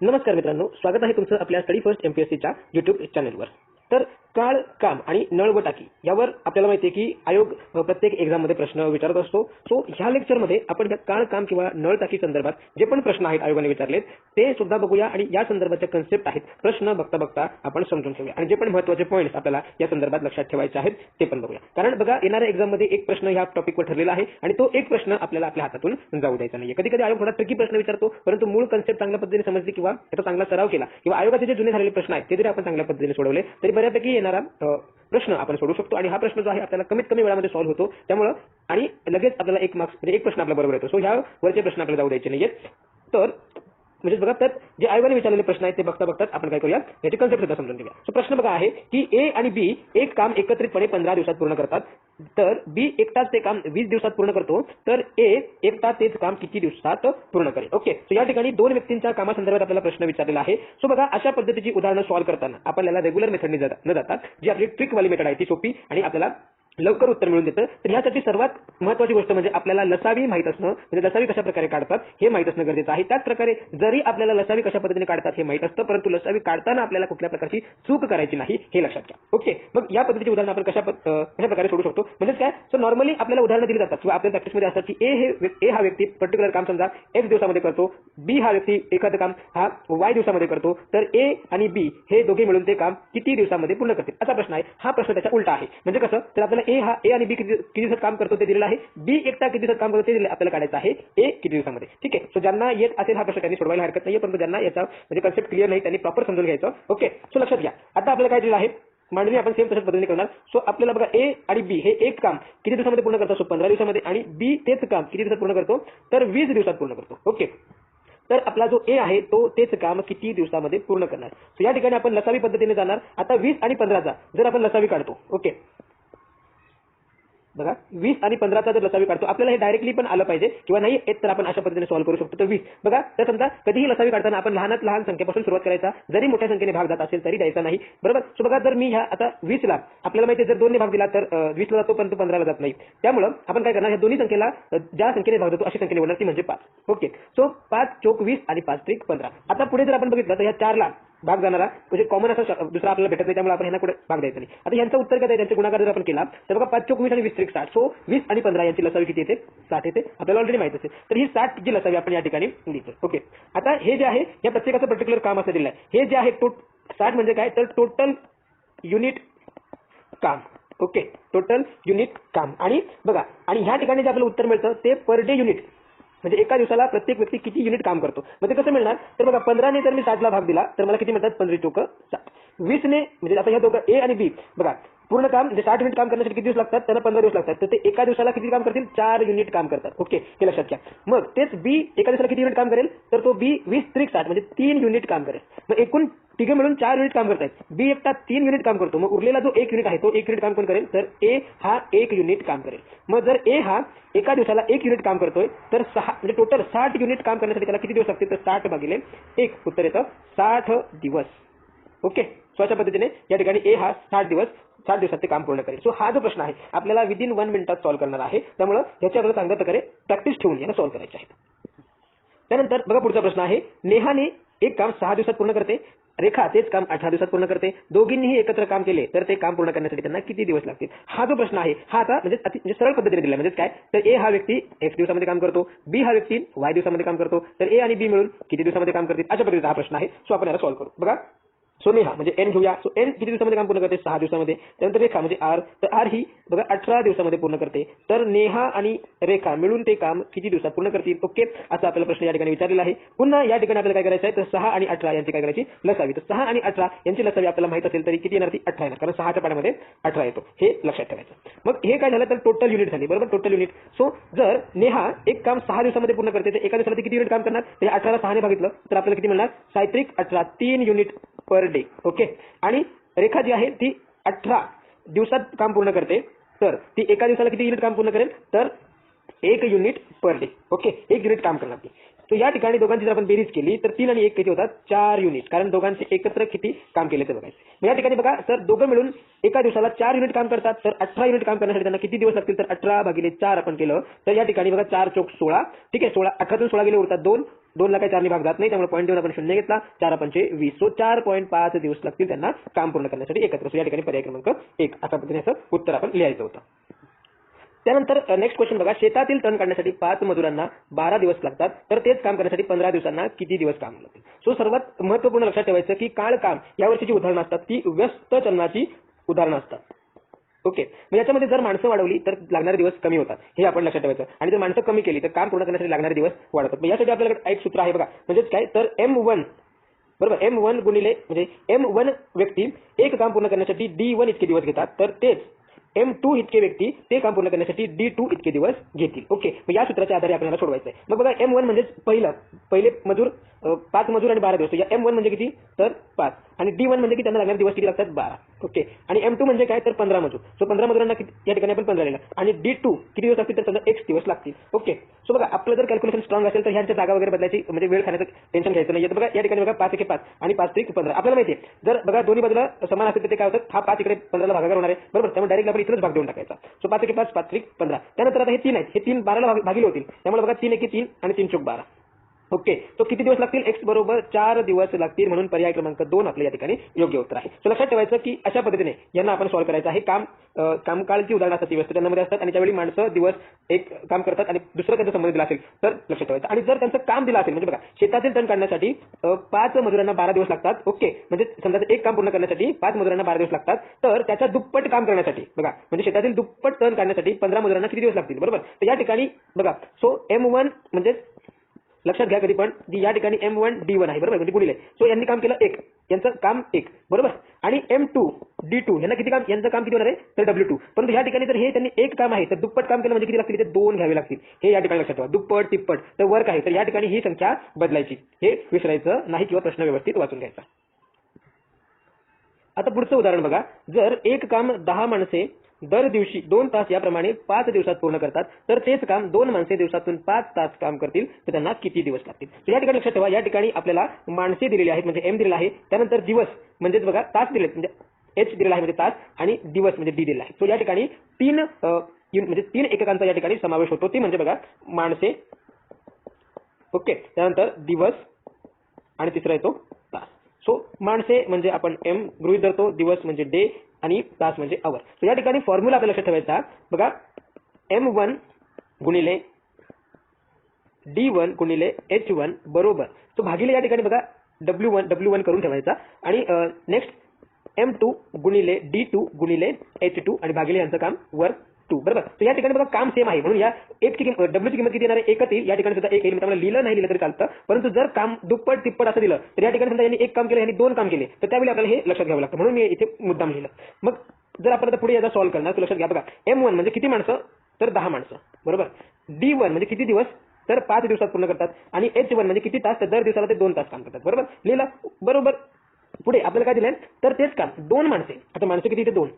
नमस्कार मित्रांनो स्वागत आहे तुमचं आपल्या स्टडी फर्स्ट एमपीएससीच्या युट्यूब चॅनलवर तर काळ काम आणि नळ व टाकी यावर आपल्याला माहिती आहे की आयोग प्रत्येक प्रत्येक एक्झाममध्ये प्रश्न विचारत असतो. सो ह्या लेक्चरमध्ये आपण ह्या काळ काम किंवा नळ टाकी संदर्भात जे पण प्रश्न आहेत आयोगाने विचारलेत ते सुद्धा बघूया आणि या संदर्भाच्या कन्सेप्ट आहेत. प्रश्न बघता बघता आपण समजून घेऊया. आणि जे पण महत्त्वाचे पॉईंट्स आपल्याला या संदर्भात लक्षात ठेवायचे आहेत ते पण बघूया. कारण बघा येणाऱ्या एक्झाममध्ये एक प्रश्न ह्या टॉपिकवर ठरलेला आहे आणि तो एक प्रश्न आपल्याला आपल्या हातातून जाऊ द्यायचा नाही कधी कधी आयोग थोडा ट्रिकी प्रश्न विचारतो परंतु मूळ कन्सेप्ट चांगल्या पद्धतीने समजली किंवा त्याचा चांगला सराव केला किंवा आयोगाचे जे जुने झालेले प्रश्न आहेत ते जरी आपण चांगल्या पद्धतीने सोडवले तरी बऱ्यापैकी येणारा प्रश्न आपण सोडू शकतो आणि हा प्रश्न जो आहे आपल्याला कमीत कमी वेळामध्ये सॉल्व्ह होतो. त्यामुळे आणि लगेच आपल्याला एक मार्क्स म्हणजे एक प्रश्न आपल्या बरोबर येतो. सो ह्या वरचे प्रश्न आपल्याला जाऊ द्यायचे नाहीयेत. म्हणजेच म्हणजे बघा तर जे आयोगाने विचारलेले प्रश्न आहेत ते बघता बघताच आपण काय करूया याची कन्सेप्ट सुद्धा समजून घेऊया. सो प्रश्न बघा आहे की ए आणि बी एक काम एकत्रितपणे पंधरा दिवसात पूर्ण करतात. तर बी एकटाच ते काम वीस दिवसात पूर्ण करतो. तर ए एकटा तेच काम किती दिवसात पूर्ण करेल? ओके सो या ठिकाणी दोन व्यक्तींच्या कामासंदर्भात आपल्याला प्रश्न विचारलेला आहे. सो बघा अशा पद्धतीची उदाहरणं सॉल्व्ह करताना आपण याला रेग्युलर मेथडने न जातात जी आपली ट्रिकवाली मेथड आहे ती सोपी आणि आपल्याला लवकर उत्तर मिळून देतं. तर ह्यासाठी सर्वात महत्वाची गोष्ट म्हणजे आपल्याला लसावी माहीत असणं म्हणजे लसावी कशा प्रकारे काढतात हे माहीत असणं गरजेचं आहे. त्याच प्रकारे जरी आपल्याला लसावी कशा पद्धतीने काढतात हे माहीत असतं परंतु लसावी काढताना आपल्याला कुठल्या प्रकारची चूक करायची नाही हे लक्षात घ्या. ओके? मग या पद्धतीची उदाहरण आपण कशा कशा प्रकारे सोडू शकतो? म्हणजे काय? सो नॉर्मली आपल्याला उदाहरणं दिली जातात किंवा आपल्या प्रॅक्टिसमध्ये असतात की ए हे व्यक्- ए हा व्यक्ती पर्टिक्युलर काम समजा एक्स दिवसामध्ये करतो बी हा व्यक्ती एखादं काम हा वाय दिवसामध्ये करतो तर ए आणि बी हे दोघे मिळून ते काम किती दिवसामध्ये पूर्ण करतील? असा प्रश्न आहे. हा प्रश्न त्याच्या उलटा आहे. म्हणजे कसं? तर आपल्याला ए हा ए आणि बी किती किती दिवसात काम करतो ते दिलेलं आहे? बी एकटा किती दिवसात काम करतो ते दिलेलं आपल्याला काढायचं आहे ए किती दिवसामध्ये. ठीक आहे? सो ज्यांना येत असेल हा प्रश्न त्यांनी सोडवायला हरकत नाही परंतु ज्यांना याचा म्हणजे कन्सेप्ट क्लिअर नाही त्यांनी प्रॉपर समजून घ्यायचं. ओके सो लक्षात घ्या. आता आपल्याला काय दिलेलं आहे? मांडणी आपण सेम तशाच पद्धतीने करणार. सो आपल्याला बघा ए आणि बी हे एक काम किती दिवसामध्ये पूर्ण करतो सो पंधरा दिवसामध्ये. आणि बी तेच काम किती दिवसात पूर्ण करतो? तर वीस दिवसात पूर्ण करतो. ओके तर आपला जो ए आहे तो तेच काम किती दिवसामध्ये पूर्ण करणार? सो या ठिकाणी आपण लसावी पद्धतीने जाणार. आता वीस आणि पंधराचा जर आपण लसावी काढतो. ओके बघा वीस आणि पंधराचा जर लसावी काढतो आपल्याला हे डायरेक्टली पण आलं पाहिजे. किंवा नाही येत तर आपण अशा पद्धतीने सॉल्व्ह करू शकतो तर वीस. बघा तर समजा कधीही लसावी काढताना आपण लहानात लहान संख्येपासून सुरुवात करायचा. जरी मोठ्या संख्येने भाग जात असेल तरी द्यायचा नाही. बरोबर? सो बघा जर मी ह्या आता वीसला आपल्याला माहिती जर दोनने भाग दिला तर वीसला जातो परंतु पंधराला जात नाही. त्यामुळं आपण काय करणार? ह्या दोन्ही संख्येला ज्या संख्येने भाग जातो अशी संख्या निवडणार ती म्हणजे पाच. ओके. सो पाच चोक वीस आणि पाच त्रिक पंधरा. आता पुढे जर आपण बघितलं तर ह्या चारला भाग जाणारा म्हणजे कॉमन असा दुसरा आपल्याला भेटत नाही त्यामुळे आपण ह्यांना कुठे भाग द्यायचा नाही. आता यांचा उत्तर काय त्यांचा गुणाकार जर आपण केला तर बघा पाच चोक वीस आणि वीस त्रिक साठ सो वीस आणि पंधरा यांची लसावी किती येते? साठ येते. आपल्याला ऑलरेडी माहीत असेल. तर ही साठ जी लसावी आपण या ठिकाणी लिहितो. ओके आता हे जे आहे या प्रत्येकाचं पर्टिक्युलर काम असं दिलं आहे. हे जे आहे टोट साठ म्हणजे काय? तर टोटल युनिट काम. ओके टोटल युनिट काम. आणि बघा आणि ह्या ठिकाणी जे आपल्याला उत्तर मिळतं ते पर डे युनिट म्हणजे एका दिवसाला प्रत्येक व्यक्ती किती युनिट काम करतो? म्हणजे कसं मिळणार? तर बघा पंधराने जर मी साठला भाग दिला तर मला किती मिळतात? पंधरा चोक साठ वीस ने म्हणजे आता ह्या दोघं ए आणि बी बघा पूर्ण काम म्हणजे साठ युनिट काम करण्यासाठी किती दिवस लागतात त्यांना पंधरा दिवस लागतात तर ते एका दिवसाला किती काम करतील चार युनिट काम करतात ओके हे लक्षात घ्या मग तेच बी एका दिवसाला किती युनिट काम करेल तर तो बी वीस त्रिक साठ म्हणजे तीन युनिट काम करेल मग एकूण तिघे मिळून चार युनिट काम करतात बी एकटा तीन युनिट काम करतो मग उरलेला जो एक युनिट आहे तो एक युनिट काम कोण करेल तर ए हा एक युनिट काम करेल मग जर ए हा एका दिवसाला एक युनिट काम करतोय तर सहा म्हणजे टोटल साठ युनिट काम करण्यासाठी त्याला किती दिवस लागतील तर साठ भागिले एक उत्तर येतं साठ दिवस ओके? सो अशा पद्धतीने या ठिकाणी ए हा साठ दिवस साठ दिवसात ते काम पूर्ण करेल. सो हा जो प्रश्न आहे आपल्याला विदिन वन मिनिटात सॉल्व्ह करणार आहे. त्यामुळे ह्याची आपल्याला चांगल्या प्रकारे प्रॅक्टिस ठेवून याला सॉल्व्ह करायचे आहे त्यानंतर बघा पुढचा प्रश्न आहे. नेहाने एक काम सहा दिवसात पूर्ण करते रेखा तेच काम अठरा दिवसात पूर्ण करते. दोघींनीही एकत्र काम केले तर ते काम पूर्ण करण्यासाठी त्यांना किती दिवस लागतील? हा जो प्रश्न आहे हा आता म्हणजे म्हणजे सरळ पद्धतीने दिला. म्हणजे काय? तर ए हा व्यक्ती एक्स दिवसामध्ये काम करतो बी हा व्यक्ती वाय दिवसामध्ये काम करतो. तर ए आणि बी मिळून किती दिवसामध्ये काम करतील? अशा पद्धतीचा हा प्रश्न आहे. सो आपण याला सॉल्व्ह करू. बघा. सो नेहा म्हणजे एन घेऊया. सो एन किती दिवसामध्ये काम पूर्ण करते? सहा दिवसामध्ये. त्यानंतर रेखा म्हणजे आर तर आर ही बघा अठरा दिवसामध्ये पूर्ण करते. तर नेहा आणि रेखा मिळून ते काम किती दिवसात पूर्ण करतील? ओके असा आपल्याला प्रश्न या ठिकाणी विचारलेला आहे. पुन्हा या ठिकाणी आपल्याला काय करायचं आहे? तर सहा आणि अठरा यांची काय करायची? लसावी. तर सहा आणि अठरा यांची लसावी आपल्याला माहीत असेल तरी किती येणार ती? अठरा येणार. कारण सहाच्या पाण्यामध्ये अठरा येतो. हे लक्षात ठेवायचं. मग हे काय झालं? तर टोटल युनिट झाली. बरोबर? टोटल युनिट सो जर नेहा एक काम सहा दिवसामध्ये पूर्ण करते तर एका दिवसाला किती युनिट काम करणार? ते अठराला सहाने भागितलं. तर आपल्याला किती मिळणार? सायत्रिक अठरा. तीन युनिट पर डे ओके आणि रेखा जी आहे ती अठरा दिवसात काम पूर्ण करते. तर ती एका दिवसाला किती युनिट काम पूर्ण करेल? तर एक युनिट पर डे ओके एक युनिट काम करणार ती. तो या ठिकाणी दोघांची जर आपण बेरीज केली तर तीन आणि एक किती होतात? चार युनिट कारण दोघांचे एकत्र किती काम केले ते बघायचं. मग या ठिकाणी बघा तर दोघं मिळून एका दिवसाला चार युनिट काम करतात. तर अठरा युनिट काम करण्यासाठी त्यांना किती दिवस लागतील? तर अठरा भागिले चार आपण केलं. तर या ठिकाणी बघा चार चोक सोळा. ठीक आहे सोळा अठरातून सोळा गेले उरतात दोन दोनला काही चारने भाग जात नाही त्यामुळे पॉईंट देऊन आपण शून्य घेतला चार पंचे वीस. सो चार पॉईंट पाच दिवस लागतील त्यांना काम पूर्ण करण्यासाठी एकत्र. सो या ठिकाणी पर्याय क्रमांक एक. अशा पद्धतीने असं उत्तर आपण लिहायचं होतं. त्यानंतर नेक्स्ट क्वेश्चन बघा. शेतातील तण काढण्यासाठी पाच मजुरांना बारा दिवस लागतात. तर तेच काम करण्यासाठी पंधरा दिवसांना किती दिवस काम लागतील? सो सर्वात महत्त्वपूर्ण लक्षात ठेवायचं की काळ काम यावर्षीची उदाहरणं असतात. ती व्यस्त चलनाची उदाहरणं असतात. ओके. मग याच्यामध्ये जर माणसं वाढवली तर लागणारे दिवस कमी होतात. हे आपण लक्षात ठेवायचं. आणि जर माणसं कमी केली तर काम पूर्ण करण्यासाठी लागणारे दिवस वाढतात. मग यासाठी आपल्याकडे एक सूत्र आहे बघा. म्हणजेच काय? तर एम वन बरोबर? एम वन गुणिले म्हणजे एम वन व्यक्ती एक काम पूर्ण करण्यासाठी डी वन इतके दिवस घेतात. तर तेच. एम टू इतके व्यक्ती ते काम पूर्ण करण्यासाठी डी टू इतके दिवस घेतील. ओके. मग या सूत्राच्या आधारे आपल्याला सोडवायचं आहे मग बघा एम वन म्हणजेच पहिलं. पहिले मजूर पाच मजूर आणि बारा दिवस. या एम वन म्हणजे किती? तर पाच. आणि डी वन म्हणजे की त्यांना लागणारे दिवस किती लागतात? बारा. ओके आणि एम टू म्हणजे काय? तर पंधरा मजूर. सो पंधरा मजुरांना या ठिकाणी आपण पंधरा लिहिला. आणि डी टू किती दिवस लागतील? तर त्यांना एक्स दिवस लागतील. ओके सो बघा आपलं जर कॅल्क्युलेशन स्ट्रॉंग असेल तर ह्यांच्या जागा वगैरे बदलायची म्हणजे वेळ खाण्याचं टेन्शन घ्यायचं नाही तर बघा या ठिकाणी बघा पाच एक पाच आणि पाच त्रिक पंधरा. आपल्याला माहिती आहे जर बघा दोन्ही बाजूला समान असेल तर ते काय होतं हा पाच इकडे पंधराला भागाकार होणार आहे. बरोबर? त्यामुळे डायरेक्ट आपण इथलंच भाग देऊन टाकायचा. सो पाच एक पाच पाच त्रिक पंधरा. त्यानंतर आता हे तीन आहेत. हे तीन बाराला भागिले होतील. त्यामुळे बघा तीन एक तीन आणि तीन चौक बारा. ओके. तो किती दिवस लागतील? एक्स बरोबर चार दिवस लागतील म्हणून पर्याय क्रमांक दोन आपल्या या ठिकाणी योग्य उत्तर आहे. सो लक्षात ठेवायचं की अशा पद्धतीने यांना आपण सॉल्व्ह करायचं आहे. काम कामकाळची उदाहरणं असतात ती व्यस्त त्यांमध्ये असतात आणि त्यावेळी माणसं दिवस एक काम करतात आणि दुसरं त्यांचा संबंध दिला असेल तर लक्षात ठेवायचं. आणि जर त्यांचं काम दिलं असेल म्हणजे बघा शेतातील तण काढण्यासाठी पाच मजुरांना बारा दिवस लागतात. ओके. म्हणजे समजा एक काम पूर्ण करण्यासाठी पाच मजुरांना बारा दिवस लागतात. तर त्याच्या दुप्पट काम करण्यासाठी बघा म्हणजे शेतातील दुप्पट तण काढण्यासाठी पंधरा मजुरांना किती दिवस लागतील? बरोबर? तर या ठिकाणी बघा सो एम वन म्हणजे लक्षात घ्या कधी पण या ठिकाणी एम वन डी वन आहे बरोबर? म्हणजे गुणिले. सो यांनी काम केलं एक. यांचं काम एक. बरोबर? आणि एम टू डी टू यांना किती काम यांचं काम किती होणार आहे? तर डब्ल्यू टू परंतु या ठिकाणी जर हे त्यांनी एक काम आहे तर दुप्पट काम केलं म्हणजे किती लागतील? ते दोन घ्यावे लागतील. हे या ठिकाणी लक्षात ठेवा. दुप्पट तिप्पट. तर वर्क आहे. तर या ठिकाणी ही संख्या बदलायची. हे विसरायचं नाही किंवा प्रश्न व्यवस्थित वाचून घ्यायचा. आता पुढचं उदाहरण बघा. जर एक काम दहा माणसे दर दिवशी दोन तास याप्रमाणे पाच दिवसात पूर्ण करतात. तर तेच काम दोन माणसे दिवसातून पाच तास काम करतील तर त्यांना किती दिवस लागतील? तर या ठिकाणी लक्षात ठेवा या ठिकाणी आपल्याला माणसे दिलेली आहेत म्हणजे एम दिलेला आहे. त्यानंतर दिवस म्हणजेच बघा तास दिलेत म्हणजे एच दिलेला आहे म्हणजे तास आणि दिवस म्हणजे डी दिलेला आहे. सो या ठिकाणी तीन म्हणजे तीन एककांचा या ठिकाणी समावेश होतो. ते म्हणजे बघा माणसे ओके त्यानंतर दिवस आणि तिसरा येतो सो माणसे म्हणजे आपण एम गृहीत धरतो दिवस म्हणजे डे आणि तास म्हणजे अवर सो या ठिकाणी फॉर्म्युला आपल्याला लक्षात ठेवायचा बघा एम वन गुणिले वन गुणिले एच वन बरोबर. सो भागिले या ठिकाणी बघा w1 w1 करून ठेवायचा. आणि नेक्स्ट एम टू गुणिले d2 गुणिले टू आणि भागिले यांचं काम वर टू बरोबर? तर या ठिकाणी बघा काम सेम आहे. म्हणून या डब्ल्यू ची किंमत किती येणार आहे? एकच येईल या ठिकाणी सुद्धा एक येईल त्यामुळे लिहिलं नाही लिहिलं तरी चालतं. परंतु जर काम दुप्पट तिप्पट असं दिलं तर या ठिकाणी समजा यांनी एक काम केलं यांनी दोन काम केले तर त्यावेळी आपल्याला हे लक्षात घ्यावं लागतं. म्हणून मी इथे मुद्दाम लिहिलं. मग जर आपण आता पुढे याचा सॉल्व्ह करणार तर लक्षात घ्या. बघा एम वन म्हणजे किती माणसं? तर दहा माणसं. बरोबर? डी वन म्हणजे किती दिवस? तर पाच दिवसात पूर्ण करतात. आणि एच वन म्हणजे किती तास? तर दर दिवसाला ते दोन तास काम करतात. बरोबर? लिहिलं? बरोबर. पुढे आपल्याला काय दिलंय? तर तेच काम. दोन माणसे आता माणसं किती? ते दोन.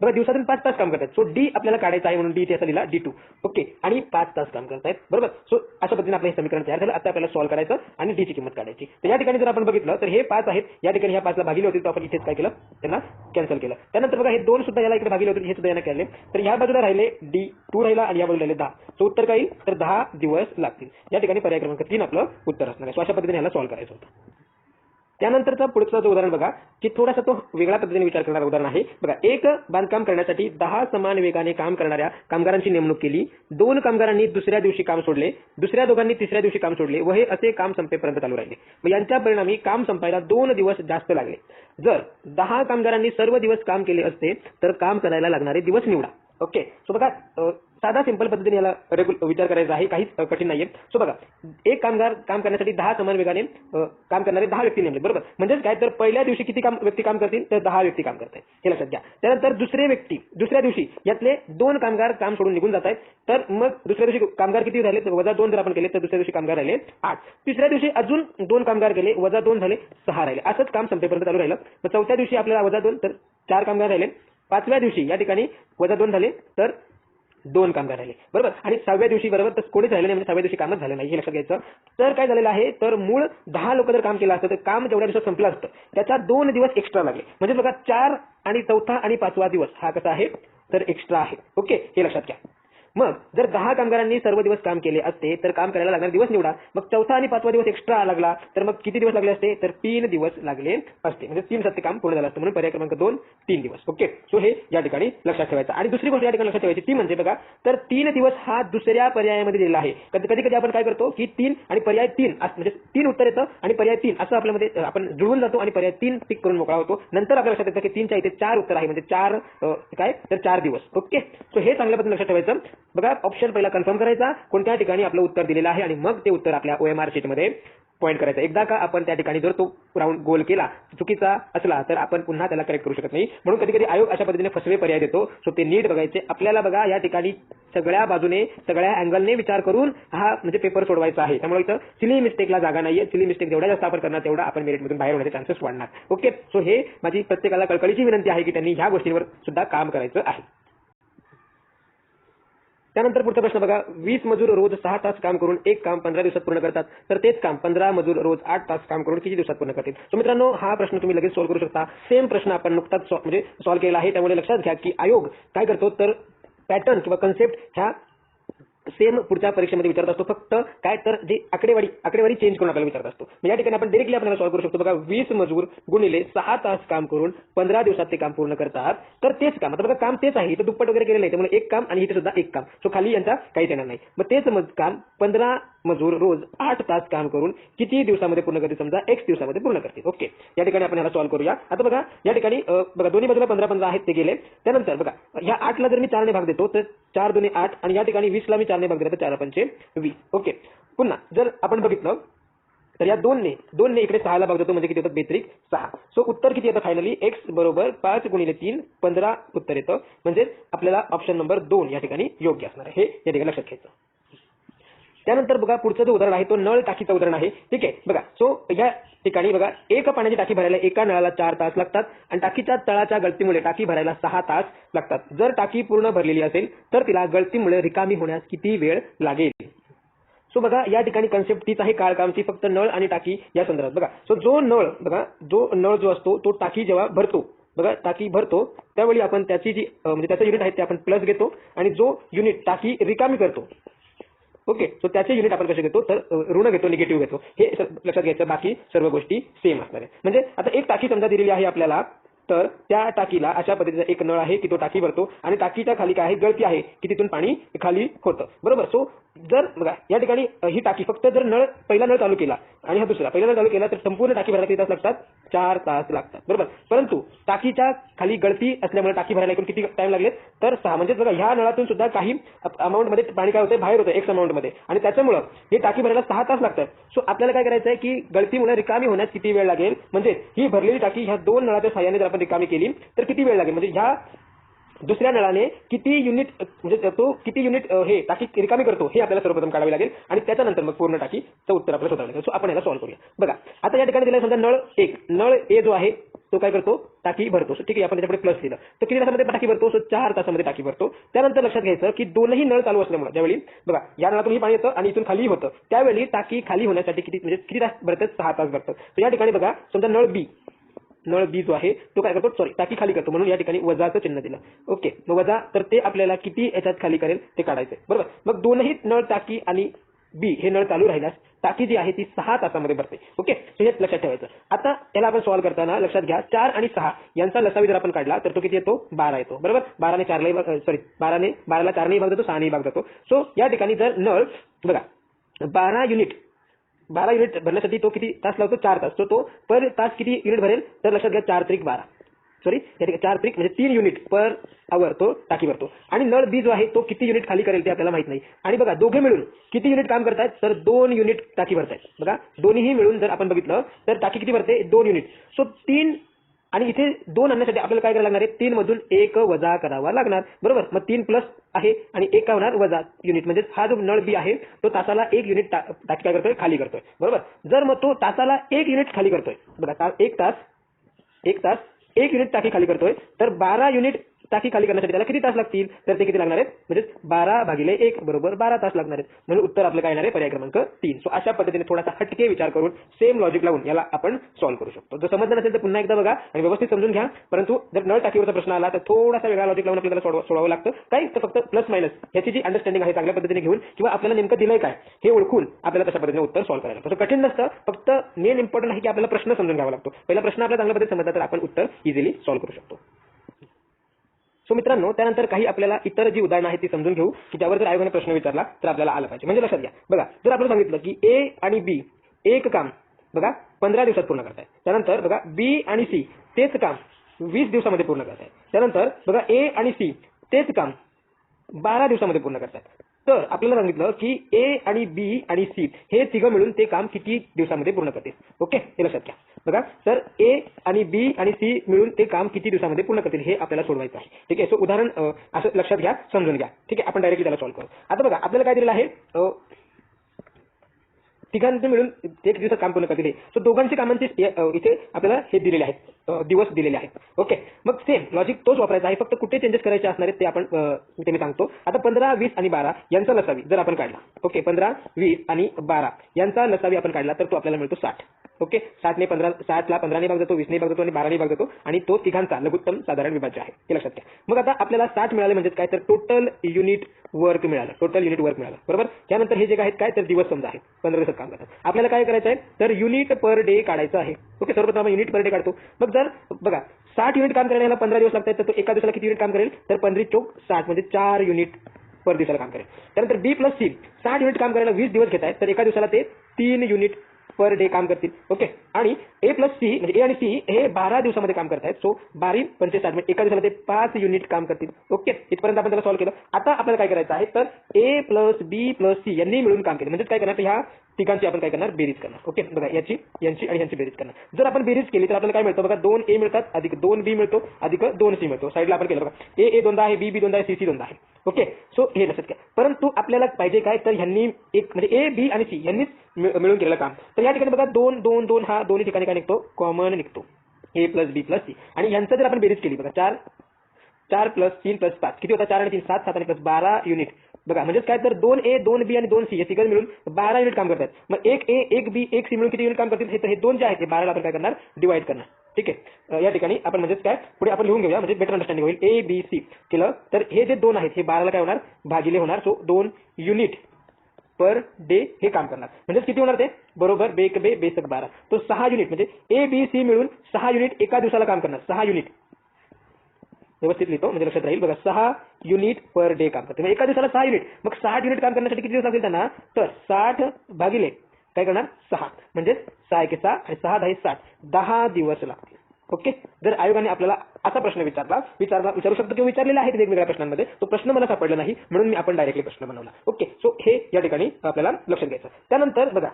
बरं दिवसातून पाच तास काम करतात सो डी आपल्याला काढायचं आहे म्हणून डी इथे असा लिहिला डी टू ओके आणि पाच तास काम करतायत. बरोबर? सो अशा पद्धतीने आपलं हे समीकरण तयार झालं. आता आपल्याला सॉल्व्ह करायचं आणि डी ची किंमत काढायची. तर या ठिकाणी जर आपण बघितलं तर हे पाच आहेत. या ठिकाणी ह्या पाचला भागिले होते तर आपण इथेच काय केलं? त्यांना कॅन्सल केलं. त्यानंतर बघा हे दोन सुद्धा याला इकडे भागिले होते हे सुद्धा यांना केले तर ह्या बाजूला राहिले डी टू राहिला आणि या बाजूला राहिले दहा. सो उत्तर काय? येईल तर दहा दिवस लागतील. या ठिकाणी पर्याय क्रमांक तीन आपलं उत्तर असणार आहे. सो अशा पद्धतीने याला सॉल्व्ह करायचं होतं. त्यानंतरचा पुढचा जो उदाहरण बघा की थोडासा तो वेगळ्या पद्धतीने विचार करणारा उदाहरण आहे. बघा एक बांधकाम करण्यासाठी दहा समान वेगाने काम करणाऱ्या कामगारांची नेमणूक केली. दोन कामगारांनी दुसऱ्या दिवशी काम सोडले. दुसऱ्या दोघांनी तिसऱ्या दिवशी काम सोडले व हे असे काम संपेपर्यंत चालू राहिले. मग यांच्या परिणामी काम संपायला दोन दिवस जास्त लागले. जर दहा कामगारांनी सर्व दिवस काम केले असते तर काम करायला लागणारे दिवस निवडा. ओके. सो बघा साधा सिंपल पद्धतीने याला रेग्युल विचार करायचा आहे काहीच कठीण नाहीये. सो बघा एक कामगार काम करण्यासाठी दहा समान वेगाने काम करणारे दहा व्यक्ती नेमले बरोबर? म्हणजेच काय? तर पहिल्या दिवशी किती काम व्यक्ती काम करतील? तर दहा व्यक्ती काम करतायत. हे लक्षात घ्या. त्यानंतर दुसरे व्यक्ती दुसऱ्या दिवशी यातले दोन कामगार काम सोडून निघून जात आहेत तर मग दुसऱ्या दिवशी कामगार किती राहिले? तर वजा दोन जर आपण केले तर दुसऱ्या दिवशी कामगार राहिले आठ. तिसऱ्या दिवशी अजून दोन कामगार गेले वजा दोन झाले सहा राहिले. असंच काम संपेपर्यंत चालू राहिलं. मग चौथ्या दिवशी आपल्याला वजा दोन तर चार कामगार राहिले. पाचव्या दिवशी या ठिकाणी वजा दोन झाले तर दोन कामगार राहिले. बरोबर? आणि सहाव्या दिवशी बरोबर तर कोणीच राहिले नाही म्हणजे सहाव्या दिवशी कामच झालं नाही हे लक्षात घ्यायचं. तर काय झालेलं आहे? तर मूळ दहा लोक जर काम केलं असतं तर काम जेवढ्या दिवसात संपलं असतं त्याचा दोन दिवस एक्स्ट्रा लागले. म्हणजे बघा चार आणि चौथा आणि पाचवा दिवस हा कसा आहे? तर एक्स्ट्रा आहे. ओके? हे लक्षात घ्या. मग जर दहा कामगारांनी सर्व दिवस काम केले असते तर काम करायला लागणारे दिवस निवडा. मग चौथा आणि पाचवा दिवस एक्स्ट्रा लागला तर मग किती दिवस लागले असते? तर तीन दिवस लागले असते. म्हणजे तीन सत्य काम पूर्ण झालं असतं. म्हणून पर्याय क्रमांक दोन तीन दिवस. ओके? सो हे या ठिकाणी लक्षात ठेवायचं. आणि दुसरी गोष्ट या ठिकाणी लक्षात ठेवायची ती म्हणजे बघा तर तीन दिवस हा दुसऱ्या पर्यायामध्ये दिलेला आहे. कधी कधी कधी आपण काय करतो की तीन आणि पर्याय तीन असं म्हणजे तीन उत्तर येतं आणि पर्याय तीन असं आपल्यामध्ये आपण जुळून जातो आणि पर्याय तीन टिक करून मोकळा होतो. नंतर आपल्या लक्षात येतं की तीनच्या इथे चार उत्तर आहे. म्हणजे चार काय? तर चार दिवस. ओके? सो हे चांगल्या पद्धतीने लक्षात ठेवायचं. बघा ऑप्शन पहिला कन्फर्म करायचा कोणत्या ठिकाणी आपलं उत्तर दिलेलं आहे आणि मग ते उत्तर आपल्या ओएमआर शीटमध्ये पॉईंट करायचं. एकदा का आपण त्या ठिकाणी जर तो राऊंड गोल केला चुकीचा असला तर आपण पुन्हा त्याला करेक्ट करू शकत नाही. म्हणून कधी कधी आयोग अशा पद्धतीने फसवे पर्याय देतो. सो ते नीट बघायचे. आपल्याला बघा या ठिकाणी सगळ्या बाजूने सगळ्या अँगलने विचार करून हा म्हणजे पेपर सोडवायचा आहे. त्यामुळे इथं सिली मिस्टेकला जागा नाहीये. सिली मिस्टेक जेवढ्या जास्त आपण करणार तेवढा आपण मेरिटमधून बाहेर होण्याचे चान्सेस वाढणार. ओके सो हे माझी प्रत्येकाला कळकळीची विनंती आहे की त्यांनी ह्या गोष्टींवर सुद्धा काम करायचं आहे. त्यानंतर पुढचा प्रश्न बघा. वीस मजूर रोज सहा तास काम करून एक काम पंधरा दिवसात पूर्ण करतात. तर तेच काम पंधरा मजूर रोज आठ तास काम करून किती दिवसात पूर्ण करतील? सो मित्रांनो हा प्रश्न तुम्ही लगेच सॉल्व्ह करू शकता. सेम प्रश्न आपण नुकताच म्हणजे सॉल्व्ह केला आहे. त्यामुळे लक्षात घ्या की आयोग काय करतो? तर पॅटर्न किंवा कन्सेप्ट ह्या सेम पुढच्या परीक्षेमध्ये विचारत असतो. फक्त काय तर जे आकडेवारी आकडेवारी चेंज करून आपल्याला विचारत असतो. म्हणजे या ठिकाणी आपण डिरेक्टली आपल्याला सॉल्व्ह करू शकतो. बघा वीस मजूर गुणिले सहा तास काम करून पंधरा दिवसात ते काम पूर्ण करतात. तर तेच काम. आता बघा काम तेच आहे. इथं दुप्पट वगैरे केलेलं आहे. त्यामुळे एक काम आणि इथे सुद्धा एक काम. सो खाली यांचा काहीच येणार नाही. मग तेच काम पंधरा मजूर रोज आठ तास काम करून किती दिवसामध्ये पूर्ण करतील समजा एक्स दिवसामध्ये पूर्ण करतील. ओके. या ठिकाणी आपण याला सॉल्व्ह करूया. आता बघा या ठिकाणी बघा दोन्ही बाजूला पंधरा पंधरा आहेत ते गेले. त्यानंतर बघा ह्या आठला जर मी चारने भाग देतो तर चार दोन्ही आठ आणि या ठिकाणी वीसला मी चारने भाग दिला तर चार पंचे वीस. ओके. पुन्हा जर आपण बघितलं तर या दोनने दोनने इकडे सहाला भाग देतो म्हणजे किती होतं? बेत्रिक सहा. सो उत्तर किती येतं फायनली एक्स बरोबर पाच गुणिले तीन पंधरा उत्तर येतं. म्हणजे आपल्याला ऑप्शन नंबर दोन या ठिकाणी योग्य असणार आहे. हे या ठिकाणी लक्षात घ्यायचं. त्यानंतर बघा पुढचं जो उदाहरण आहे तो नळ टाकीचं उदाहरण आहे. ठीक आहे बघा. सो या ठिकाणी बघा एक पाण्याची टाकी भरायला एका नळाला चार तास लागतात आणि टाकीच्या तळाच्या गळतीमुळे टाकी भरायला सहा तास लागतात. जर टाकी पूर्ण भरलेली असेल तर तिला गळतीमुळे रिकामी होण्यास किती वेळ लागेल? सो बघा या ठिकाणी कन्सेप्ट तीच आहे काळकामची फक्त नळ आणि टाकी या संदर्भात. बघा सो जो नळ बघा जो नळ जो असतो तो टाकी जेव्हा भरतो बघा टाकी भरतो त्यावेळी आपण त्याची जी म्हणजे त्याचं युनिट आहे ते आपण प्लस घेतो आणि जो युनिट टाकी रिकामी करतो ओके सो त्याचे युनिट आपण कसे घेतो? तर ऋण घेतो निगेटिव्ह घेतो. हे लक्षात घ्यायचं बाकी सर्व गोष्टी सेम असणार आहे. म्हणजे आता एक टाकी समजा दिलेली आहे आपल्याला तर त्या टाकीला अशा पद्धतीचा एक नळ आहे की तो टाकी भरतो आणि टाकीच्या खाली काय आहे? गळती आहे की तिथून पाणी खाली होतं. बरोबर? सो जर बघा या ठिकाणी ही टाकी फक्त जर नळ पहिला नळ चालू केला आणि हा दुसरा. पहिला चालू केला तर संपूर्ण टाकी भरायला किती तास लागतात? चार तास लागतात. बरोबर? परंतु टाकीच्या खाली गळती असल्यामुळे टाकी भरायला एकूण किती टाइम लागले? तर सहा. म्हणजे बघा ह्या नळातून सुद्धा काही अमाऊंटमध्ये पाणी काय होतं बाहेर होतं एक्स अमाऊंटमध्ये. आणि त्याच्यामुळं हे टाकी भरायला सहा तास लागतात. सो आपल्याला काय करायचं आहे की गळतीमुळे रिकामी होण्यास किती वेळ लागेल? म्हणजे ही भरलेली टाकी ह्या दोन नळाच्या सहाय्याने जर आपण रिकामी केली तर किती वेळ लागेल? म्हणजे ह्या दुसऱ्या नळाने किती युनिट म्हणजे तो किती युनिट हे टाकी रिकामी करतो हे आपल्याला सर्वप्रथम काढावे लागेल. आणि त्याच्यानंतर मग पूर्ण टाकीचं उत्तर आपल्याला शोधावं लागेल. सो आपण याला सॉल्व्ह करूया. बघा आता या ठिकाणी दिला समजा नळ एक. नळ ए जो आहे तो काय करतो? टाकी भरतो. ठीक आहे आपण त्याच्याकडे प्लस दिलं तर किती तासामध्ये टाकी भरतो? सो चार तासामध्ये टाकी भरतो. त्यानंतर लक्षात घ्यायचं की दोनही नळ चालू असल्यामुळे ज्यावेळी बघा या नळातून पाणी येतं आणि इथून खाली होतं. त्यावेळी टाकी खाली होण्यासाठी किती म्हणजे किती तास भरतात? सहा तास भरतात. तर या ठिकाणी बघा समजा नळ बी नळ बी जो आहे तो काय करतो? सॉरी टाकी खाली करतो. म्हणून या ठिकाणी वजाचं चिन्ह दिलं. ओके मग वजा तर ते आपल्याला किती याच्यात खाली करेल? ते काढायचंय. बरोबर? मग दोनही नळ टाकी आणि बी हे नळ चालू राहिल्यास टाकी जी आहे ती सहा तासामध्ये भरते. ओके सो हे लक्षात ठेवायचं. आता याला आपण सॉल्व्ह करताना लक्षात घ्या चार आणि सहा. यांचा लसावी जर आपण काढला तर तो किती येतो? बारा येतो. बरोबर? बाराने चारलाही भाग सॉरी बाराने बाराला चारनेही भाग जातो सहानेही भाग जातो. सो या ठिकाणी जर नळ बघा बारा युनिट बारा युनिट भरण्यासाठी तो किती तास लावतो? चार तास. तो तो पर तास किती युनिट भरेल? तर लक्षात घ्या चार त्रिक बारा. सॉरी चार त्रिक म्हणजे तीन युनिट पर आवर तो टाकी भरतो. आणि नळ बी जो आहे तो किती युनिट खाली करेल ते आपल्याला माहीत नाही. आणि बघा दोघे मिळून किती युनिट काम करतायत? तर दोन युनिट टाकी भरतायत. बघा दोन्हीही मिळून जर आपण बघितलं तर टाकी किती भरते? दोन युनिट. सो तीन आणि इथे दोन आणण्यासाठी आपल्याला काय करायला लागणार आहे? तीन मधून एक वजा करावा लागणार. बरोबर? मग तीन प्लस आहे आणि एक काय होणार? वजा युनिट म्हणजे हा जो नळ बी आहे तो तासाला एक युनिट टाकी काय करतोय? खाली करतोय. बरोबर? जर मग तो तासाला एक युनिट खाली करतोय बघा एक तास एक तास एक युनिट टाकी खाली करतोय तर बारा युनिट टाकी खाली करण्यासाठी त्याला किती तास लागतील? तर ते किती लागणार आहेत? म्हणजे बारा भागिले एक बरोबर बारा तास लागणार आहेत. म्हणजे उत्तर आपलं काय येणार आहे? पर्याय क्रमांक तीन. सो अशा पद्धतीने थोडासा हटके विचार करून सेम लॉजिक लावून याला आपण सॉल्व्ह करू शकतो. जर समजलं नसेल तर पुन्हा एकदा बघा आणि व्यवस्थित समजून घ्या. परंतु जर नळ टाकीवरचा प्रश्न आला तर थोडासा वेगळा लॉजिक लावून आपल्याला सोडव- सोडावं लागतं. काय तर फक्त प्लस मायनस याची जी अंडरस्टँडिंग आहे चांगल्या पद्धतीने घेऊन किंवा आपल्याला नेमकं दिलंय काय हे ओळखून आपल्याला तशा पद्धतीने उत्तर सॉल्व्ह करायला तसं कठीण नसतं. फक्त मेन इम्पॉर्टंट आहे की आपल्याला प्रश्न समजून घ्यावा लागतो. पहिला प्रश्न आपल्याला चांगल्या पद्धतीने समजला तर आपण उत्तर इझिली सॉल्व्ह करू शकतो. सो मित्रांनो त्यानंतर काही आपल्याला इतर जी उदाहरणं आहेत ती समजून घेऊ की त्यावर जर आयोगाने प्रश्न विचारला तर आपल्याला आलं पाहिजे. म्हणजे लक्षात घ्या. बघा जर आपण सांगितलं की ए आणि बी एक काम बघा पंधरा दिवसात पूर्ण करताय त्यानंतर बघा बी आणि सी तेच काम वीस दिवसामध्ये पूर्ण करताय त्यानंतर बघा ए आणि सी तेच काम बारा दिवसामध्ये पूर्ण करतात तर आपल्याला सांगितलं की ए आणि बी आणि सी हे तिघं मिळून ते काम किती दिवसामध्ये पूर्ण करतील? ओके? हे लक्षात घ्या. बघा तर ए आणि बी आणि सी मिळून ते काम किती दिवसामध्ये पूर्ण करतील हे आपल्याला सोडवायचं आहे. ठीक आहे? सो उदाहरण असं लक्षात घ्या समजून घ्या. ठीक आहे? आपण डायरेक्टली त्याला सॉल्व्ह करू. आता बघा आपल्याला काय दिलेलं आहे? तिघांचे मिळून एक दिवसात काम पूर्ण करतील सो दोघांची कामांची इथे आपल्याला हे दिलेले आहेत. दिवस दिलेले आहेत. ओके मग सेम लॉजिक तोच वापरायचा आहे. फक्त कुठे चेंजेस करायचे असणार आहेत ते आपण ते मी सांगतो. आता पंधरा वीस आणि बारा यांचा लसावी जर आपण काढला. ओके पंधरा वीस आणि बारा यांचा लसावी आपण काढला तर तो आपल्याला मिळतो साठ. ओके साठने पंधरा साठला पंधराने भाग जातो वीसने भाग जातो आणि बाराने भाग जातो आणि तो तिघांचा लघुत्तम साधारण विभाज्य आहे. हे लक्षात घ्या. मग आता आपल्याला साठ मिळाले म्हणजे काय? तर टोटल युनिट वर्क मिळालं. टोटल युनिट वर्क मिळालं. बरोबर? त्यानंतर हे जे काय आहेत काय? तर दिवस समजा आहेत पंधरा दिवसात. काम करतात. आपल्याला काय करायचं आहे? तर युनिट पर डे काढायचं आहे. ओके सर्वप्रथम आपण युनिट पर डे काढतो. मग जर बघा साठ युनिट काम करायला पंधरा दिवस लागतात तर तो एका दिवसाला किती युनिट काम करेल? तर पंधरी चौक साठ म्हणजे चार युनिट पर दिवसाला काम करेल. त्यानंतर बी प्लस सी साठ युनिट काम करायला वीस दिवस घेत आहेत तर एका दिवसाला ते तीन युनिट पर डे काम करतील. ओके आणि ए प्लस सी म्हणजे ए आणि सी हे बारा दिवसामध्ये काम करतायत. सो बारी पंचवीस म्हणजे एका दिवसामध्ये पाच युनिट काम करतील. ओके इथपर्यंत आपण त्याला सॉल्व्ह केलं. आता आपल्याला काय करायचं आहे? तर A plus B plus C यांनी मिळून काम केलं. म्हणजे काय करणार? ह्या तिघांची आपण काय करणार? बेरीज करणार. ओके बघा याची यांची आणि यांची बेरीज करणार. जर आपण बेरीज केली तर आपल्याला काय मिळतं? बघा दोन ए मिळतात अधिक दोन बी मिळतो अधिक दोन सी मिळतो. साईडला आपण केलं बघा. ए ए दोनदा आहे बी बी दोनदा आहे सी सी दोनदा आहे. ओके सो हे लक्षात घ्या. परंतु आपल्याला पाहिजे काय? तर ह्यांनी एक म्हणजे ए बी आणि सी यांनीच मिळून केलेलं काम. तर या ठिकाणी बघा दोन दोन दोन हा दोन्ही ठिकाणी काय निघतो कॉमन निघतो. A plus B plus C आणि यांचं जर आपण बेरीज केली बघा चार चार प्लस तीन प्लस पाच. किती होता? चार आणि तीन सात सात आणि प्लस बारा युनिट बघा म्हणजेच काय? तर दोन ए दोन बी आणि दोन सी हे तिघं मिळून बारा युनिट काम करतात. मग एक ए एक बी एक सी मिळून किती युनिट काम करतील? हे तर हे दोन जे आहेत ते बाराला आपण काय करणार? डिवाइड करणार. ठीक आहे? या ठिकाणी आपण म्हणजेच काय? पुढे आपण लिहून घेऊया म्हणजे बेटर अंडरस्टँडिंग होईल. ए बी सी केलं? तर हे जे दोन आहेत हे बाराला काय होणार? भागिले होणार. सो दोन युनिट पर डे हे काम करणार. म्हणजे किती होणार ते? बरोबर बेक बे बेसक बारा. तो सहा युनिट म्हणजे ए बी सी मिळून सहा युनिट एका दिवसाला काम करणार. सहा युनिट व्यवस्थित लिहितो म्हणजे लक्षात राहील. बघा सहा युनिट पर डे काम करते. एका दिवसाला सहा युनिट मग साठ युनिट काम करण्यासाठी किती दिवस लागतील त्यांना? तर साठ भागिले काय करणार? सहा. म्हणजे सहा एके सहा आणि सहा दहा साठ. दहा दिवस लागतील. ओके? जर आयोगाने आपल्याला असा प्रश्न विचारला विचारला विचारू शकतो किंवा विचारलेला आहे वेगवेगळ्या प्रश्नांमध्ये तो प्रश्न मला सापडला नाही म्हणून मी आपण डायरेक्टली प्रश्न बनवला. ओके? सो हे या ठिकाणी आपल्याला लक्षात घ्यायचं त्यानंतर बघा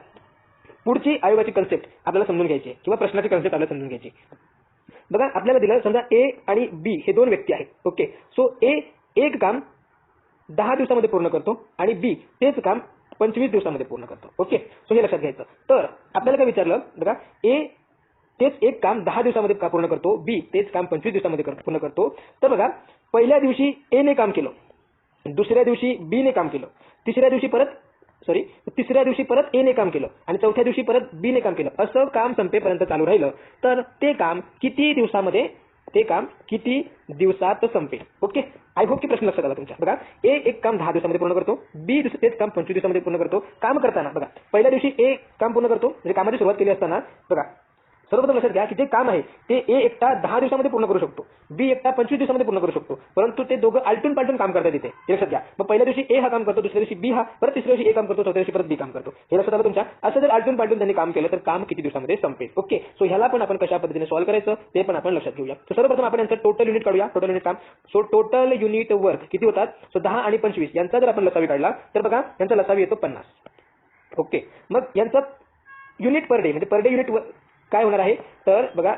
पुढची आयोगाची कन्सेप्ट आपल्याला समजून घ्यायची किंवा प्रश्नाची कन्सेप्ट आपल्याला समजून घ्यायची बघा आपल्याला दिलं समजा ए आणि बी हे दोन व्यक्ती आहेत. ओके? सो ए एक काम दहा दिवसामध्ये पूर्ण करतो आणि बी तेच काम पंचवीस दिवसामध्ये पूर्ण करतो. ओके? सो हे लक्षात घ्यायचं. तर आपल्याला काय विचारलं? बघा ए तेच एक काम दहा दिवसामध्ये का पूर्ण करतो? बी तेच काम पंचवीस दिवसामध्ये पूर्ण करतो. तर बघा पहिल्या दिवशी ए ने काम केलं दुसऱ्या दिवशी बी ने काम केलं तिसऱ्या दिवशी परत सॉरी तिसऱ्या दिवशी परत ए ने काम केलं आणि चौथ्या दिवशी परत बी ने काम केलं. असं काम संपेपर्यंत चालू राहिलं. तर ते काम किती दिवसामध्ये ते काम किती दिवसात संपेल? ओके? आय होप की प्रश्न लक्षात आला तुमच्या. बघा ए एक काम दहा दिवसामध्ये पूर्ण करतो बी दुसरं तेच काम पंचवीस दिवसामध्ये पूर्ण करतो. काम करताना बघा पहिल्या दिवशी ए काम पूर्ण करतो म्हणजे कामाची सुरुवात केली असताना बघा सर्वप्रथम लक्षात घ्या की जे काम आहे ते ए एकटा दहा दिवसामध्ये पूर्ण करू शकतो. बी एकटा पंचवीस दिवसामध्ये पूर्ण करू शकतो. परंतु ते दोघं आलटून पालटून काम करतात तिथे हे लक्षात घ्या. मग पहिल्या दिवशी ए हा काम करतो दुसऱ्या दिवशी बी हा परत तिसऱ्या दिवशी ए काम करतो चौथ्या दिवशी परत बी काम करतो. हे लक्षात आलं तुमच्या? असं जर आलटून पालटून त्यांनी काम केलं तर काम किती दिवसामध्ये संपेल? ओके? सो ह्याला पण आपण कशा पद्धतीने सॉल्व्ह करायचं? ते पण आपण लक्षात घेऊया. तर सर्वप्रथम आपण यांचं टोटल युनिट काढूया. टोटल युनिट काम. सो टोटल युनिट वर्क किती होतात? सो दहा आणि पंचवीस. यांचा जर आपण लसावी काढला तर बघा यांचा लसावी येतो पन्नास. ओके? मग यांचा युनिट पर डे म्हणजे पर डे युनिट काय होणार आहे? तर बघा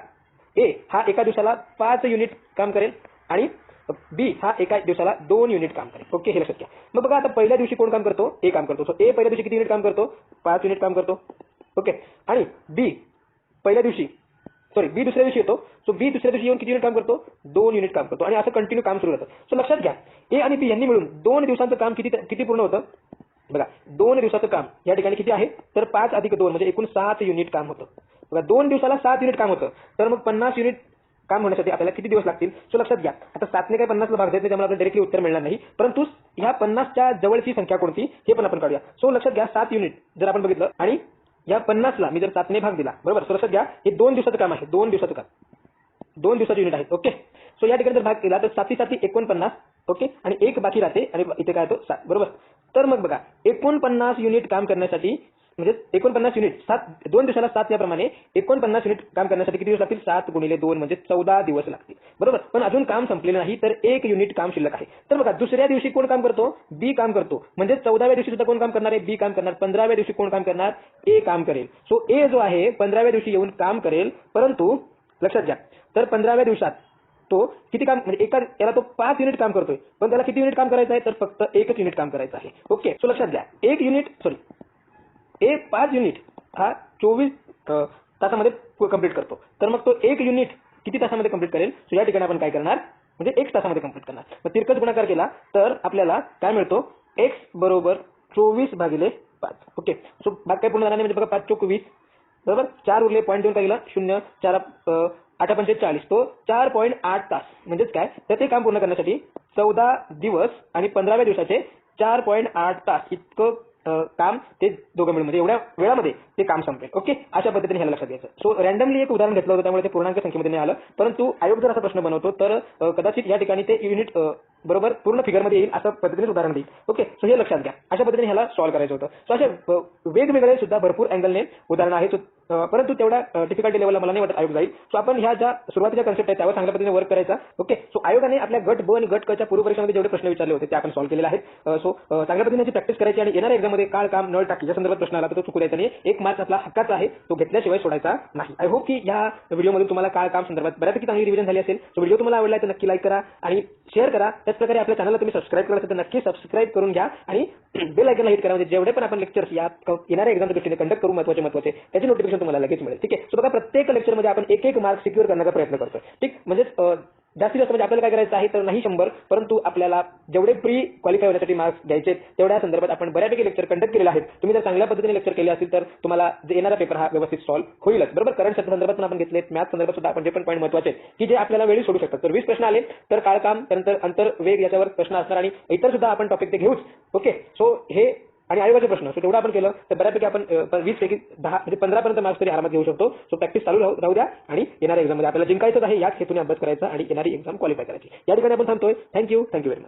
ए हा एका दिवसाला पाच युनिट काम करेल आणि बी हा एका दिवसाला दोन युनिट काम करेल. ओके हे लक्षात घ्या. मग बघा आता पहिल्या दिवशी कोण काम करतो? ए काम करतो. सो ए पहिल्या दिवशी किती युनिट काम करतो? पाच युनिट काम करतो. ओके आणि बी पहिल्या दिवशी सॉरी बी दुसऱ्या दिवशी येतो. सो बी दुसऱ्या दिवशी येऊन किती युनिट काम करतो? दोन युनिट काम करतो. आणि असं कंटिन्यू काम सुरू राहतं. सो लक्षात घ्या. ए आणि बी यांनी मिळून दोन दिवसांचं काम किती किती पूर्ण होतं? बघा दोन दिवसाचं काम या ठिकाणी किती आहे? तर पाच अधिक दोन म्हणजे एकूण सात युनिट काम होतं. बघा दोन दिवसाला सात युनिट काम होतं. तर मग पन्नास युनिट काम होण्यासाठी आपल्याला किती दिवस लागतील? सो लक्षात घ्या. आता सातने काय पन्नासला भाग देत नाही त्यामुळे आपल्याला डायरेक्टली उत्तर मिळणार नाही. परंतु ह्या पन्नासच्या जवळची संख्या कोणती? हे पण आपण काढूया. सो लक्षात घ्या सात युनिट जर आपण बघितलं आणि या पन्नासला मी जर सातने भाग दिला बरोबर? सो लक्षात घ्या हे दोन दिवसाचं काम आहे. दोन दिवसाचं काम. दोन दिवसाचे युनिट आहेत ओके? सो या ठिकाणी जर भाग केला तर साती साती एकोणपन्नास ओके? आणि एक बाकी राहते आणि इथे काय होतो? सात बरोबर? तर मग बघा एकोणपन्नास युनिट काम करण्यासाठी म्हणजे एकोणपन्नास युनिट सात दोन दिवसाला सात याप्रमाणे एकोणपन्नास युनिट काम करण्यासाठी किती दिवस लागतील? सात गुणिले दोन म्हणजे चौदा दिवस लागतील. बरोबर? पण अजून काम संपलेलं नाही तर एक युनिट काम शिल्लक आहे. तर बघा दुसऱ्या दिवशी कोण काम करतो? बी काम करतो. म्हणजे चौदाव्या दिवशी सुद्धा कोण काम करणार आहे? बी काम करणार. पंधराव्या दिवशी कोण काम करणार? ए काम करेल. सो ए जो आहे पंधराव्या दिवशी येऊन काम करेल. परंतु लक्षात घ्या. तर पंधराव्या दिवसात तो किती काम म्हणजे एका याला तो पाच युनिट काम करतोय. पण त्याला किती युनिट काम करायचं आहे? तर फक्त एकच युनिट काम करायचं आहे. ओके सो लक्षात घ्या. एक युनिट सॉरी ए पाच युनिट हा चोवीस तासामध्ये कंप्लीट करतो. तर मग तो एक युनिट किती तासामध्ये कंप्लीट करेल? सो या ठिकाणी आपण काय करणार? म्हणजे एक तासामध्ये कंप्लीट करणार. मग तिरकस गुणाकार केला तर आपल्याला काय मिळतो? एक्स बरोबर चोवीस भागिले पाच. ओके. सो भाग काय पूर्ण झाला नाही? म्हणजे बघा पाच चोवीस बरोबर? चार उरले पॉईंट देऊन काय गेला शून्य चार अ, आठ पंचे चाळीस तो चार पॉईंट आठ तास. म्हणजेच काय? तर ते काम पूर्ण करण्यासाठी चौदा दिवस आणि पंधराव्या दिवसाचे चार पॉईंट आठ तास. इतकं काम ते दोघं मिळून म्हणजे एवढ्या वेळामध्ये ते काम संपेल. ओके? अशा पद्धतीने ह्याला लक्षात घ्यायचं सो रँडमली एक उदाहरण घेतलं होतं त्यामुळे ते पूर्णांक संख्येमध्ये नाही आलं. परंतु आयोग जर असा प्रश्न बनवतो तर कदाचित या ठिकाणी ते युनिट बरोबर? पूर्ण फिगरमध्ये येईल असं पद्धतीने उदाहरण देईल. ओके सो हे लक्षात घ्या. अशा पद्धतीने ह्याला सॉल्व्ह करायचं होतं. सो असे वेगवेगळे सुद्धा भरपूर अँगलने उदाहरणं आहेत. परंतु तेवढ्या डिफिकल्टी लेवलला मला नाही वाटत आयोग जाईल. सो आपण ह्या ज्या सुरुवातीच्या कन्सेप्ट आहेत त्यावर चांगल्या पद्धतीने वर्क करायचा. ओके सो आयोगाने आपल्या गट ब आणि गट क च्या जेवढे प्रश्न विचारले होते ते आपण सॉल्व्ह केलेले आहेत. सो चांगल्या पद्धतीने याची प्रॅक्टिस करायची आणि येणाऱ्या एक्झाममध्ये काळ काम नळ टाकी या संदर्भात प्रश्न आला तर तो चुकू द्यायचा नाही. एक मार्च आपला हक्काचा आहे. तो घेतल्याशिवाय सोडायचा नाही. आय होप की या व्हिडिओमध्ये तुम्हाला काळ काम संदर्भात बऱ्यापैकी चांगली रिव्हिजन झाली असेल. सो व्हिडिओ तुम्हाला आवडला तर नक्की लाईक करा आणि शेअर करा. त्याचप्रकारे आपल्या चॅनलला तुम्ही सबस्क्राईब करा तर नक्की सबस्क्राईब करून घ्या आणि बेल आयकनला हिट करा. म्हणजे जेवढे पण आपण लेक्चर्स या येणाऱ्या एक्झामच्या दृष्टीने कंडक्ट करू महत्त्वाचे महत्त्वाचे त्याची नोटिफिकेशन तुम्हाला लगेच मिळेल. ठीक आहे? सो बघा प्रत्येक लेक्चरमध्ये आपण एक एक मार्क सिक्युअर करण्याचा प्रयत्न करतो ठीक? म्हणजे जास्तीत जास्त म्हणजे आपल्याला काय करायचं आहे तर नाही शंभर परंतु आपल्याला जेवढे प्री क्वालिफाय होण्यासाठी मार्क्स द्यायचे तेवढ्या संदर्भात आपण बऱ्यापैकी लेक्चर कंडक्ट केलेले आहेत. तुम्ही जर चांगल्या पद्धतीने लेक्चर केले असतील तर तुम्हाला जे येणारा पेपर हा व्यवस्थित सॉल्व्ह होईलच. बरोबर? करंट संदर्भात पण आपण घेतले मॅथ संदर्भात सुद्धा आपण जे पण पॉईंट महत्त्वाचे आहेत, की जे आपल्याला वेळी सोडू शकतात. तर वीस प्रश्न आले तर काळकाम त्यानंतर अंतर वेग याच्यावर प्रश्न असणार आणि इतर सुद्धा आपण टॉपिक ते घेऊच. ओके सो हे आणि आयोगाचे प्रश्न सो तेवढं आपण केलं तर बऱ्यापैकी आपण वीस पैकी दहा म्हणजे पंधरा पर्यंत मार्क्स तरी आरामात घेऊ शकतो. सो प्रॅक्टिस चालू राहू द्या आणि येणाऱ्या एक्झाममध्ये आपल्याला जिंकायचं आहे याच हेतूने अभ्यास करायचा आणि येणारी एक्झाम क्वालिफाय करायची. या ठिकाणी आपण थांबतोय. Thank you thank you very much